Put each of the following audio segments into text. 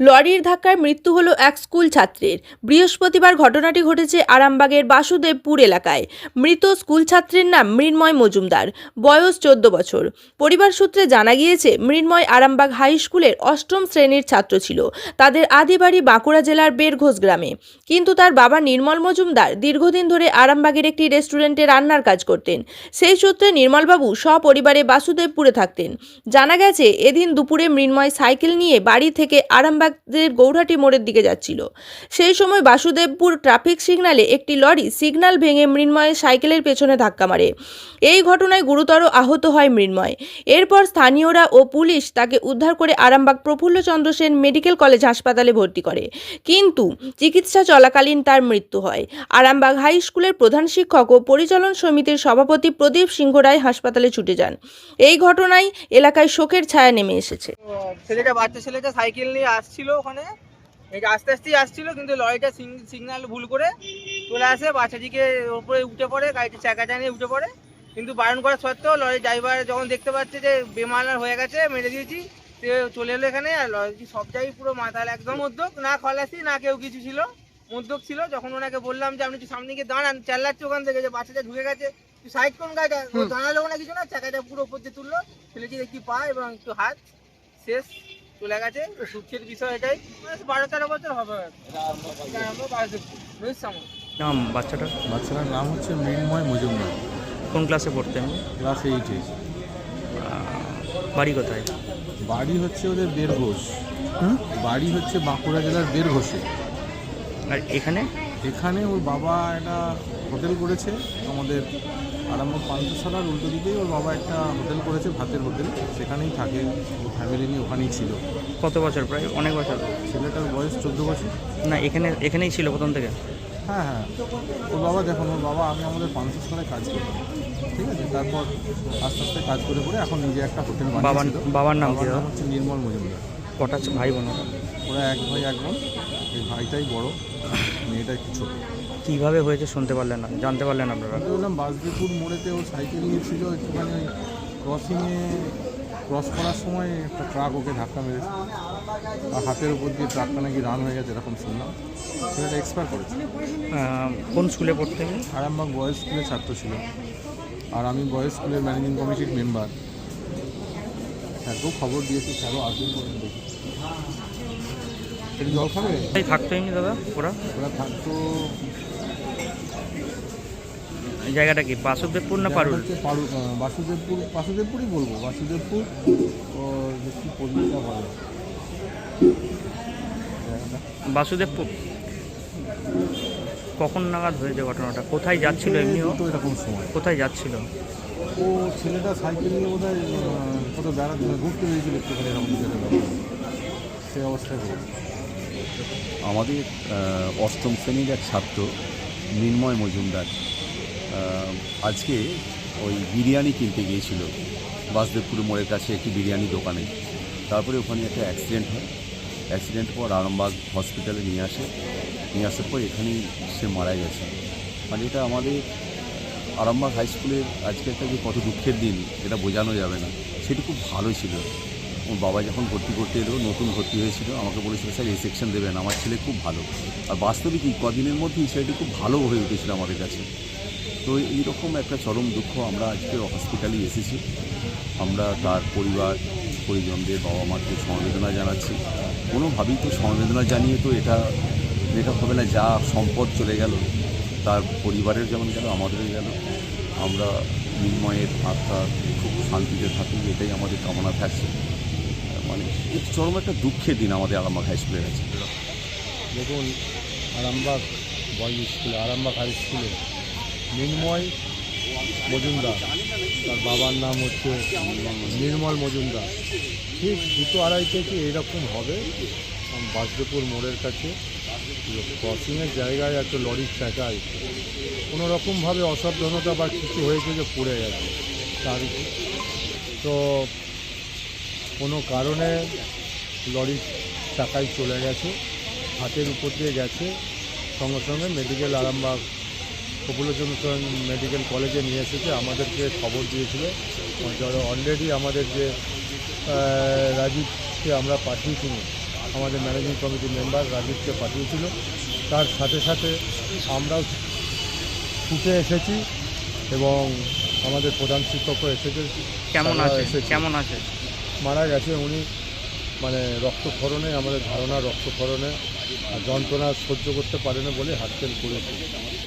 লরির ধাক্কায় মৃত্যু হলো এক স্কুল ছাত্রের। বৃহস্পতিবার ঘটনাটি ঘটেছে আরামবাগের বাসুদেবপুর এলাকায়। মৃত স্কুল ছাত্রের নাম মৃন্ময় মজুমদার। বয়স চোদ্দ বছর। পরিবার সূত্রে জানা গিয়েছে, মৃন্ময় আরামবাগ হাই স্কুলের অষ্টম শ্রেণির ছাত্র ছিল। তাদের আদি বাড়ি বাঁকুড়া জেলার বেরঘোষ গ্রামে। কিন্তু তার বাবা নির্মল মজুমদার দীর্ঘদিন ধরে আরামবাগের একটি রেস্টুরেন্টে রান্নার কাজ করতেন। সেই সূত্রে নির্মলবাবু সপরিবারে বাসুদেবপুরে থাকতেন। জানা গেছে, এদিন দুপুরে মৃন্ময় সাইকেল নিয়ে বাড়ি থেকে আরামবাগের গৌরহাটি মোড়ের দিকে যাচ্ছিল। সেই সময় বাসুদেবপুর ট্রাফিক সিগন্যালে একটি লরি সিগন্যাল ভেঙে মৃন্ময়ের সাইকেলের পেছনে ধাক্কা মারে। এই ঘটনায় গুরুতর আহত হয় মৃন্ময়। এরপর স্থানীয়রা ও পুলিশ তাকে উদ্ধার করে আরামবাগ প্রফুল্লচন্দ্র সেন মেডিকেল কলেজ হাসপাতালে ভর্তি করে। কিন্তু চিকিৎসা চলাকালীন তার মৃত্যু হয়। আরামবাগ হাই স্কুলের প্রধান শিক্ষক ও পরিচালন সমিতির সভাপতি প্রদীপ সিংহ রায় হাসপাতালে ছুটে যান। এই ঘটনায় এলাকায় শোকের ছায়া নেমে এসেছে। ছেলেটা, বাচ্চা ছেলেটা সাইকেল নিয়ে আসছিল ওখানে। এই আস্তে আস্তেই আসছিল কিন্তু লরিটা সিগন্যাল ভুল করে চলে আসে। বাচ্চাটিকে ওপরে উঠে পড়ে গাড়িতে চাকাটা নিয়ে উঠে পড়ে। কিন্তু বারণ করা সত্ত্বেও লরির ড্রাইভার যখন দেখতে পাচ্ছে যে বেমানার হয়ে গেছে মেরে দিয়েছি সে চলে এলো এখানে। আর লরিটি সব জায়গায় পুরো মাথায় একদম। মদ্যক না খলাসি না কেউ কিছু ছিল। মদ্যক ছিল। যখন ওনাকে বললাম যে আপনি একটু সামনে গিয়ে দাঁড়ান চাল্লাচ্ছে ওখান থেকে যে বাচ্চাটা ঢুকে গেছে। সাইড কোন গাড়িটা। দাঁড়াল না কিছু না চাকাটা পুরো উপর দিয়ে তুললো। ছেলেটির একটি পা এবং একটু হাত শেষ। চলে গেছে। দুঃখের বিষয় এটাই। মানে বারো তেরো বছর হবে নাম বাচ্চাটার? বাচ্চাটার নাম হচ্ছে মৃন্ময় মজুমদার। কোন ক্লাসে পড়তেন? ক্লাস এইটে। বাড়ি কোথায়? বাড়ি হচ্ছে ওদের বেরঘোষ। বাড়ি হচ্ছে বাঁকুড়া জেলার বেরঘোষে। আর এখানে? এখানে ওর বাবা একটা হোটেল করেছে আমাদের আরাম্ভ পান্থশালার উল্টো দিকেই ওর বাবা একটা হোটেল করেছে ভাতের হোটেল। সেখানেই থাকে ওর ফ্যামিলি নিয়ে ওখানেই ছিল। কত বছর? প্রায় অনেক বছর। ছেলেটার বয়স চোদ্দ বছর। না এখানে এখানেই ছিল প্রথম থেকে? হ্যাঁ হ্যাঁ। ওর বাবা দেখুন ওর বাবা আগে আমাদের পান্থশালায় কাজ করতো ঠিক আছে? তারপর আস্তে আস্তে কাজ করে করে এখন নিজে একটা হোটেল বাবার বাবার নাম হচ্ছে নির্মল মজুমদার। কটা ভাই বোন? ওরা এক ভাই এক বোন। এই ভাইটাই বড়। মেয়েটা একটু ছোট। কীভাবে হয়েছে শুনতে পারলেন না জানতে পারলেন আপনারা? বললাম বাসদেপুর মোড়েতে ও সাইকেল নিয়েছিল একটুখানি ওই ক্রসিংয়ে ক্রস করার সময় একটা ট্রাক ওকে ধাক্কা মেরেছে। আর হাতের উপর দিয়ে ট্রাকটা নাকি রান হয়ে গেছে এরকম শুনলাম। ছেলেটা এক্সপায়ার করেছে। কোন স্কুলে পড়তেন আরামবাগ বয়েজ স্কুলের ছাত্র ছিল। আর আমি বয়েজ স্কুলের ম্যানেজিং কমিটির মেম্বার স্যারকেও খবর দিয়েছি স্যারও আসবেন বলে দেখি। জল খাবে? থাকতো এমনি দাদা ওরা? ওরা থাকতো এই জায়গাটা কি বাসুদেবপুর না পারুল? বাসুদেবপুর বাসুদেবপুরই বলব বাসুদেবপুর কি পল্লীটা বলে বাসুদেবপুর? কখন নাগাদ হয়েছে ঘটনাটা? কোথায় যাচ্ছিল এমনিও? দুটো এরকম সময়। কোথায় যাচ্ছিল? ও ছেলেটা সাইকেল নিয়ে বোধ হয় কোথাও বেড়াতে ঘুরতে বেরিয়েছিল একটুখানি এরকম ছেলে সেই অবস্থায় আমাদের অষ্টম শ্রেণির এক ছাত্র মৃন্ময় মজুমদার। আজকে ওই বিরিয়ানি কিনতে গিয়েছিল। বাসদেবপুর মোড়ের কাছে একটি বিরিয়ানি দোকানে। তারপরে ওখানে একটা অ্যাক্সিডেন্ট হয়। অ্যাক্সিডেন্ট পর আরামবাগ হসপিটালে নিয়ে আসে। নিয়ে আসার পর এখানেই সে মারা গেছে। মানে এটা আমাদের আরামবাগ হাই স্কুলের আজকে একটা যে কত দুঃখের দিন, এটা বোঝানো যাবে না। সেটি খুব ভালো ছিল। ওর বাবা যখন ভর্তি করতে এলো, নতুন ভর্তি হয়েছিল, আমাকে বলেছিল, স্যার, এই সেকশন দেবেন, আমার ছেলে খুব ভালো। আর বাস্তবিক এই কদিনের মধ্যেই ছেলেটি খুব ভালো হয়ে উঠেছিল আমাদের কাছে। তো এইরকম একটা চরম দুঃখ আমরা আজকে হসপিটালে এসেছি। আমরা তার পরিবার, পরিজনদের বাবা মাকে সমবেদনা জানাচ্ছি। কোনোভাবেই তো সমবেদনা জানিয়ে তো এটা এটা হবে না, যা সম্পদ চলে গেল, তার পরিবারের যেমন গেল, আমাদেরও গেল। আমরা নির্ময়ের আত্মা, খুব শান্তিতে থাকুক, এটাই আমাদের কামনা থাকছে। এই চরম একটা দুঃখের দিন আমাদের আরামবাগ হাই স্কুলের কাছে। দেখুন, Arambagh boys school Arambagh high স্কুলে নির্ময় মজুমদার, তার বাবার নাম হচ্ছে নির্মল মজুমদার। ঠিক দুটো আড়াই থেকে এরকম হবে বাসদেপুর মোড়ের কাছে। ক্রসিংয়ের জায়গায় একটা লরির চাকায় কোনো রকমভাবে অসাবধানতা বা কিছু হয়েছে যে পড়ে গেছে। তার তো কোনো কারণে লরির চাকায় চলে গেছে হাতের উপর দিয়ে গেছে সঙ্গে সঙ্গে মেডিকেল আরামবাগ পপুলেশন মেডিকেল কলেজে নিয়ে এসেছে আমাদেরকে খবর দিয়েছিল। অলরেডি আমাদের যে রাজীবকে আমরা পাঠিয়েছি আমাদের ম্যানেজিং কমিটির মেম্বার রাজীবকে পাঠিয়েছিল তার সাথে সাথে আমরাও ছুটে এসেছি এবং আমাদের প্রধান শিক্ষকও এসেছে। কেমন আছে এসেছে। কেমন আছে মারা গেছে উনি। মানে রক্তক্ষরণে, আমাদের ধারণা রক্তক্ষরণে যন্ত্রণা সহ্য করতে পারে না বলে হাসপাতাল করেছে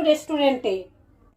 রেস্টুরেন্টে